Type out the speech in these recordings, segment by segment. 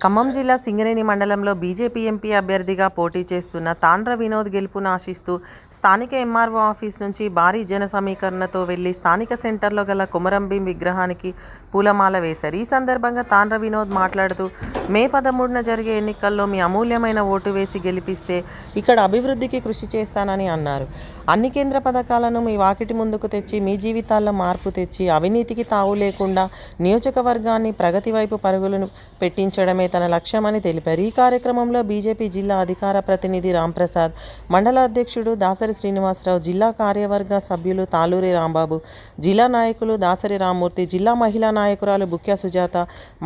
ఖమ్మం జిల్లా సింగరేణి మండలంలో BJP MP అభ్యర్థిగా పోటీ చేస్తున్న తాండ్ర వినోద్ గెలుపును ఆశిస్తూ స్థానిక ఎంఆర్ఓ ఆఫీస్ నుంచి భారీ జన సమీకరణతో వెళ్ళి స్థానిక సెంటర్లో గల కుమరంభీం విగ్రహానికి పూలమాల వేశారు. ఈ సందర్భంగా తాండ్ర వినోద్ మాట్లాడుతూ మే పదమూడున జరిగే ఎన్నికల్లో మీ అమూల్యమైన ఓటు వేసి గెలిపిస్తే ఇక్కడ అభివృద్ధికి కృషి చేస్తానని అన్నారు. అన్ని కేంద్ర పథకాలను మీ వాకిటి ముందుకు తెచ్చి మీ జీవితాల్లో మార్పు తెచ్చి అవినీతికి తావు లేకుండా నియోజకవర్గాన్ని ప్రగతి వైపు పరుగులను పెట్టించడమే తన లక్ష్యమని తెలిపారు. ఈ కార్యక్రమంలో బీజేపీ జిల్లా అధికార ప్రతినిధి రాంప్రసాద్ మండల అధ్యక్షుడు దాసరి శ్రీనివాసరావు జిల్లా కార్యవర్గ సభ్యులు తాలూరి రాంబాబు జిల్లా నాయకులు దాసరి రామ్మూర్తి జిల్లా మహిళా నాయకురాలు బుక్య సుజాత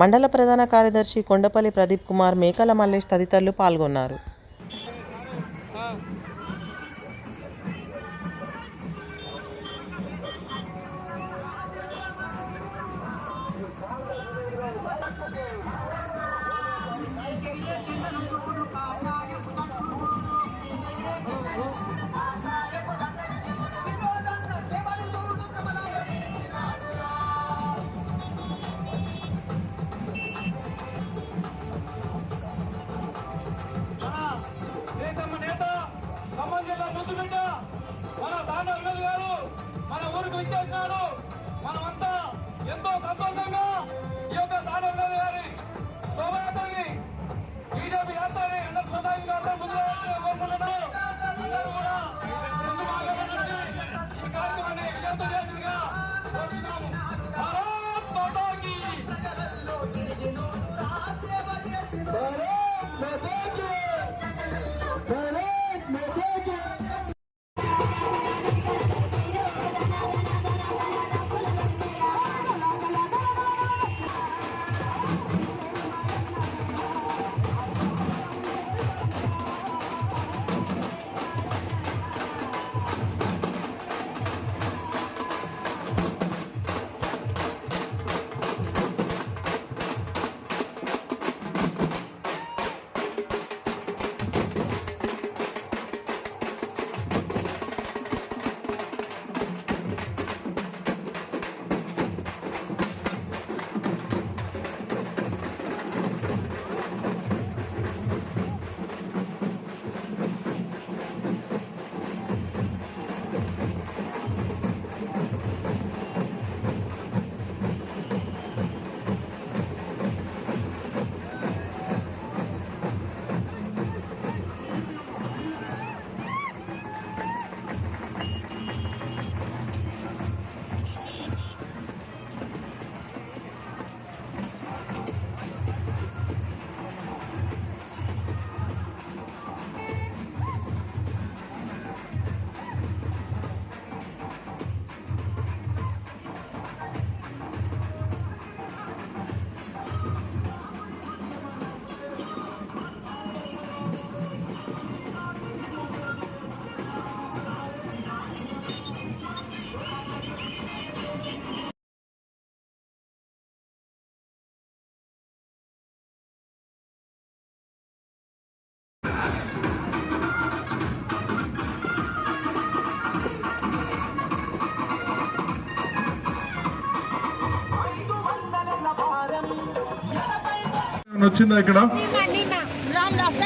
మండల ప్రధాన కార్యదర్శి కొండపల్లి ప్రదీప్ కుమార్ మేకల మల్లేష్ తదితరులు పాల్గొన్నారు. ఏమైనా వచ్చిందా ఇక్కడ?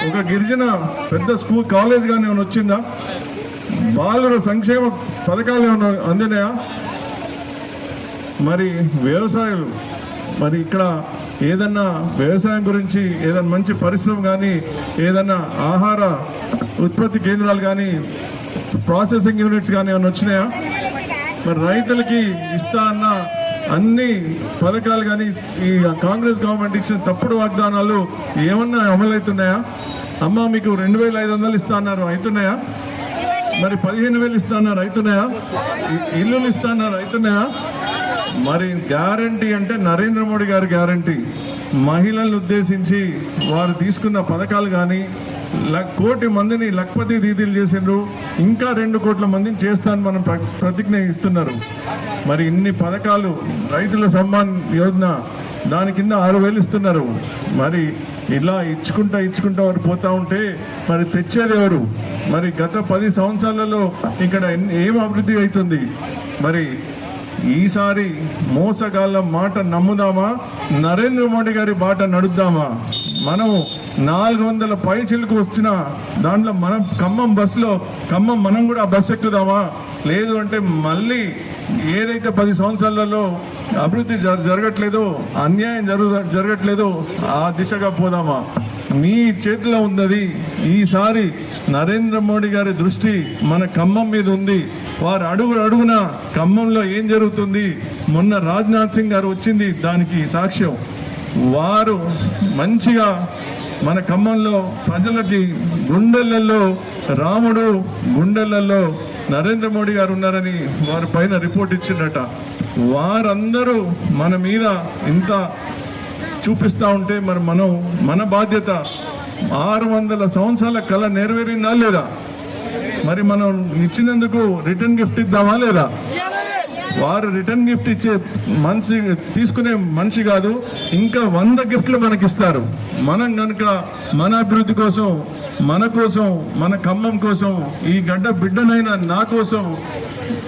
ఒక గిరిజన పెద్ద స్కూల్ కాలేజ్ కానీ ఏమైనా వచ్చిందా? బాలుర సంక్షేమ పథకాలు ఏమైనా అందినాయా? మరి వ్యవసాయాలు మరి ఇక్కడ ఏదన్నా వ్యవసాయం గురించి ఏదన్నా మంచి పరిశ్రమ కానీ ఏదన్నా ఆహార ఉత్పత్తి కేంద్రాలు కానీ ప్రాసెసింగ్ యూనిట్స్ కానీ ఏమైనా వచ్చినాయా? మరి రైతులకి ఇస్తా అన్న అన్ని పథకాలు కానీ ఈ కాంగ్రెస్ గవర్నమెంట్ ఇచ్చిన తప్పుడు వాగ్దానాలు ఏమన్నా అమలవుతున్నాయా? అమ్మ మీకు రెండు వేల ఐదు వందలు ఇస్తా అన్నారు అవుతున్నాయా? మరి పదిహేను వేలు ఇస్తా అన్నారు అవుతున్నాయా? ఇల్లులు ఇస్తా అన్నారు అవుతున్నాయా? మరి గ్యారంటీ అంటే నరేంద్ర మోడీ గారి గ్యారంటీ. మహిళలను ఉద్దేశించి వారు తీసుకున్న పథకాలు కానీ కోటి మందిని లక్పతి దీదీలు చేసిండ్రు. ఇంకా రెండు కోట్ల మందిని చేస్తాను మనం ప్ర- ప్రతిజ్ఞ ఇస్తున్నారు. మరి ఇన్ని పథకాలు రైతుల సమ్మాన్ యోజన దాని కింద ఆరు వేలు ఇస్తున్నారు. మరి ఇలా ఇచ్చుకుంటా ఇచ్చుకుంటా వారు పోతా ఉంటే మరి తెచ్చేది ఎవరు? మరి గత పది సంవత్సరాలలో ఇక్కడ ఏం అభివృద్ధి అవుతుంది? మరి ఈసారి మోసగాళ్ళ మాట నమ్ముదామా? నరేంద్ర మోడీ గారి బాట నడుద్దామా? మనం నాలుగు వందల పైచలకు వచ్చిన దాంట్లో మనం ఖమ్మం బస్సులో ఖమ్మం మనం కూడా ఆ బస్సు ఎక్కుదామా? లేదు అంటే మళ్ళీ ఏదైతే పది సంవత్సరాలలో అభివృద్ధి జర- జరగట్లేదో అన్యాయం జరుగు జరగట్లేదో ఆ దిశగా పోదామా? మీ చేతిలో ఉన్నది ఈసారి నరేంద్ర మోడీ గారి దృష్టి మన ఖమ్మం మీద ఉంది. వారు అడుగు అడుగున ఖమ్మంలో ఏం జరుగుతుంది? మొన్న రాజ్నాథ్ సింగ్ గారు వచ్చింది దానికి సాక్ష్యం. వారు మంచిగా మన ఖమ్మంలో ప్రజలకి గుండెలలో రాముడు గుండెలలో నరేంద్ర మోడీ గారు ఉన్నారని వారి పైన రిపోర్ట్ ఇచ్చిండట. వారందరూ మన మీద ఇంత చూపిస్తా ఉంటే మరి మనం మన బాధ్యత ఆరు వందల సంవత్సరాల కళ నెరవేరిందా లేదా? మరి మనం ఇచ్చినందుకు రిటర్న్ గిఫ్ట్ ఇద్దామా లేదా? వారు రిటర్న్ గిఫ్ట్ ఇచ్చే మనిషి తీసుకునే మనిషి కాదు ఇంకా వంద గిఫ్ట్లు మనకి ఇస్తారు మనం కనుక మన అభివృద్ధి కోసం మన కోసం మన ఖమ్మం కోసం ఈ గడ్డ బిడ్డనైన నా కోసం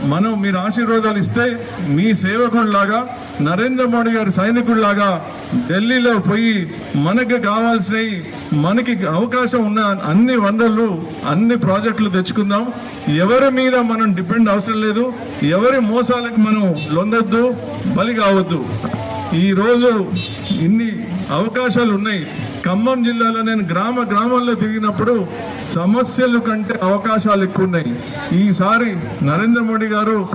మనం మీరు ఆశీర్వాదాలు ఇస్తే మీ సేవకుడిలాగా నరేంద్ర మోడీ గారి సైనికుడిలాగా ఢిల్లీలో పోయి మనకు కావాల్సినవి మనకి అవకాశం ఉన్న అన్ని వనరులు అన్ని ప్రాజెక్టులు తెచ్చుకుందాం. ఎవరి మీద మనం డిపెండ్ అవసరం లేదు. ఎవరి మోసాలకు మనం లొందొద్దు బలి కావద్దు. ఈ రోజు ఇన్ని అవకాశాలు ఉన్నాయి. ఖమ్మం జిల్లాలో నేను గ్రామ గ్రామంలో తిరిగినప్పుడు సమస్యలు కంటే అవకాశాలు ఎక్కువ ఉన్నాయి. ఈసారి నరేంద్ర మోడీ గారు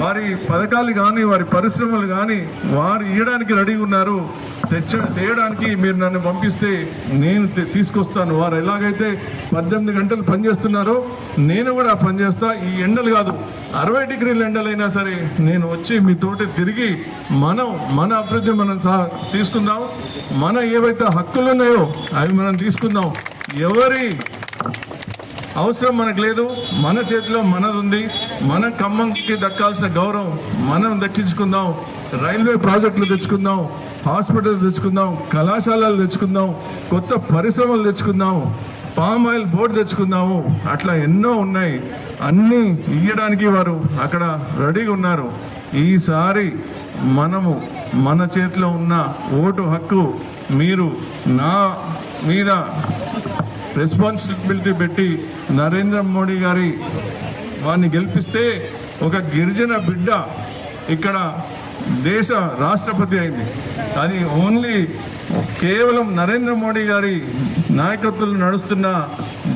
వారి పథకాలు కానీ వారి పరిశ్రమలు కానీ వారు ఇవ్వడానికి రెడీగా ఉన్నారు. తెచ్చ తేయడానికి మీరు నన్ను పంపిస్తే నేను తీసుకొస్తాను. వారు ఎలాగైతే పద్దెనిమిది గంటలు పనిచేస్తున్నారో నేను కూడా పనిచేస్తా ఈ ఎండలు కాదు అరవై డిగ్రీల ఎండలైనా సరే నేను వచ్చి మీతోటి తిరిగి మనం మన అభివృద్ధి మనం సహా తీసుకుందాం. మన ఏవైతే హక్కులు ఉన్నాయో అవి మనం తీసుకుందాం. ఎవరి అవసరం మనకు లేదు. మన చేతిలో మనది ఉంది మన ఖమ్మంకి దక్కాల్సిన గౌరవం మనం దక్కించుకుందాం. రైల్వే ప్రాజెక్టులు తెచ్చుకుందాం. హాస్పిటల్ తెచ్చుకుందాం. కళాశాలలు తెచ్చుకుందాం. కొత్త పరిశ్రమలు తెచ్చుకుందాం. పామ్ ఆయిల్ బోర్డు తెచ్చుకుందాము. అట్లా ఎన్నో ఉన్నాయి. అన్నీ ఇయ్యడానికి వారు అక్కడ రెడీగా ఉన్నారు. ఈసారి మనము మన చేతిలో ఉన్న ఓటు హక్కు మీరు నా మీద రెస్పాన్సిబిలిటీ పెట్టి నరేంద్ర మోడీ గారి వారిని గెలిపిస్తే ఒక గిరిజన బిడ్డ ఇక్కడ దేశ రాష్ట్రపతి అయింది. అది ఓన్లీ కేవలం నరేంద్ర మోడీ గారి నాయకత్వం నడుస్తున్న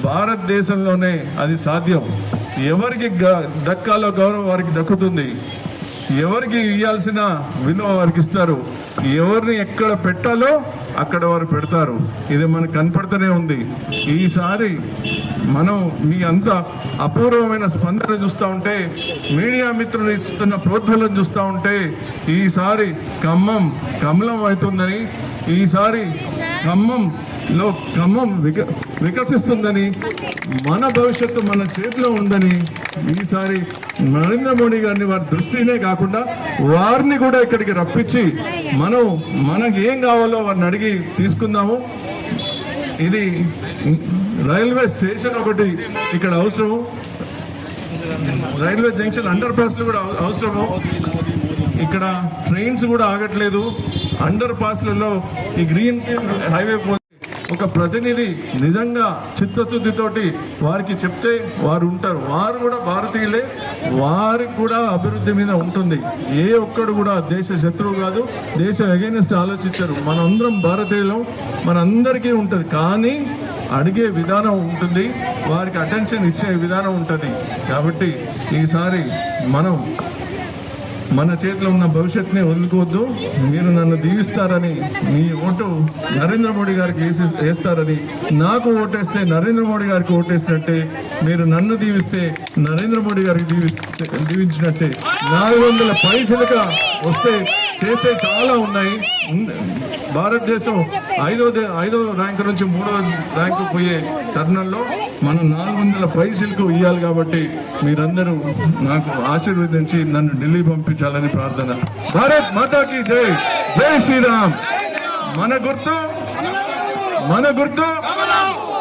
భారతదేశంలోనే అది సాధ్యం. ఎవరికి దక్కాలో గౌరవం వారికి దక్కుతుంది. ఎవరికి ఇవ్వాల్సిన విలువ వారికి ఇస్తారు. ఎవరిని ఎక్కడ పెట్టాలో అక్కడ వారు పెడతారు. ఇది మనకు కనపడుతూనే ఉంది. ఈసారి మనం మీ అంత అపూర్వమైన స్పందన చూస్తూ ఉంటే మీడియా మిత్రులు ఇస్తున్న ప్రోద్బలం చూస్తూ ఉంటే ఈసారి ఖమ్మం కమలం అవుతుందని ఈసారి ఖమ్మంలో ఖమ్మం విక వికసిస్తుందని మన భవిష్యత్తు మన చేతిలో ఉందని ఈసారి నరేంద్ర మోడీ గారిని వారి దృష్టినే కాకుండా వారిని కూడా ఇక్కడికి రప్పించి మనం మనకి ఏం కావాలో వారిని అడిగి తీసుకుందాము. ఇది రైల్వే స్టేషన్ ఒకటి ఇక్కడ అవసరం. రైల్వే జంక్షన్ అండర్ పాస్లు కూడా అవసరము. ఇక్కడ ట్రైన్స్ కూడా ఆగట్లేదు. అండర్ పాస్లలో ఈ గ్రీన్ హైవే ఒక ప్రతినిధి నిజంగా చిత్తశుద్ధితోటి వారికి చెప్తే వారు ఉంటారు వారు కూడా భారతీయులే వారికి కూడా అభివృద్ధి మీద ఉంటుంది. ఏ ఒక్కడు కూడా దేశ శత్రువు కాదు దేశ అగైనెస్ట్ ఆలోచించరు. మనందరం భారతీయులం మనందరికీ ఉంటుంది. కానీ అడిగే విధానం ఉంటుంది వారికి అటెన్షన్ ఇచ్చే విధానం ఉంటుంది. కాబట్టి ఈసారి మనం మన చేతిలో ఉన్న భవిష్యత్తుని వదులుకోవద్దు. మీరు నన్ను దీవిస్తారని మీ ఓటు నరేంద్ర మోడీ గారికి వేసి వేస్తారని నాకు ఓటేస్తే నరేంద్ర మోడీ గారికి ఓటేసినట్టే మీరు నన్ను దీవిస్తే నరేంద్ర మోడీ గారికి దీవిస్తే దీవించినట్టే. నాలుగు వందల పైసలుగా వస్తే చేసే చాలా ఉన్నాయి. భారతదేశం ఐదో దే- ఐదో ర్యాంకు నుంచి మూడో ర్యాంకు పోయే తరుణంలో మనం నాలుగు వందల పైసలకు ఇవ్వాలి కాబట్టి మీరందరూ నాకు ఆశీర్వదించి నన్ను ఢిల్లీ పంపించాలని ప్రార్థన. భారత్ మాతాకి జై. జై శ్రీరామ్. మన గుర్తు మన గుర్తు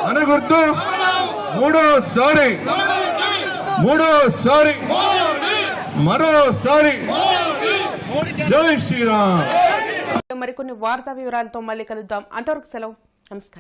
మన గుర్తు. మూడోసారి మూడోసారి. మరోసారి. జై శ్రీరామ్. మరికొన్ని వార్తా వివరాలతో మళ్ళీ కలుద్దాం. అంతవరకు సెలవు. నమస్కారం.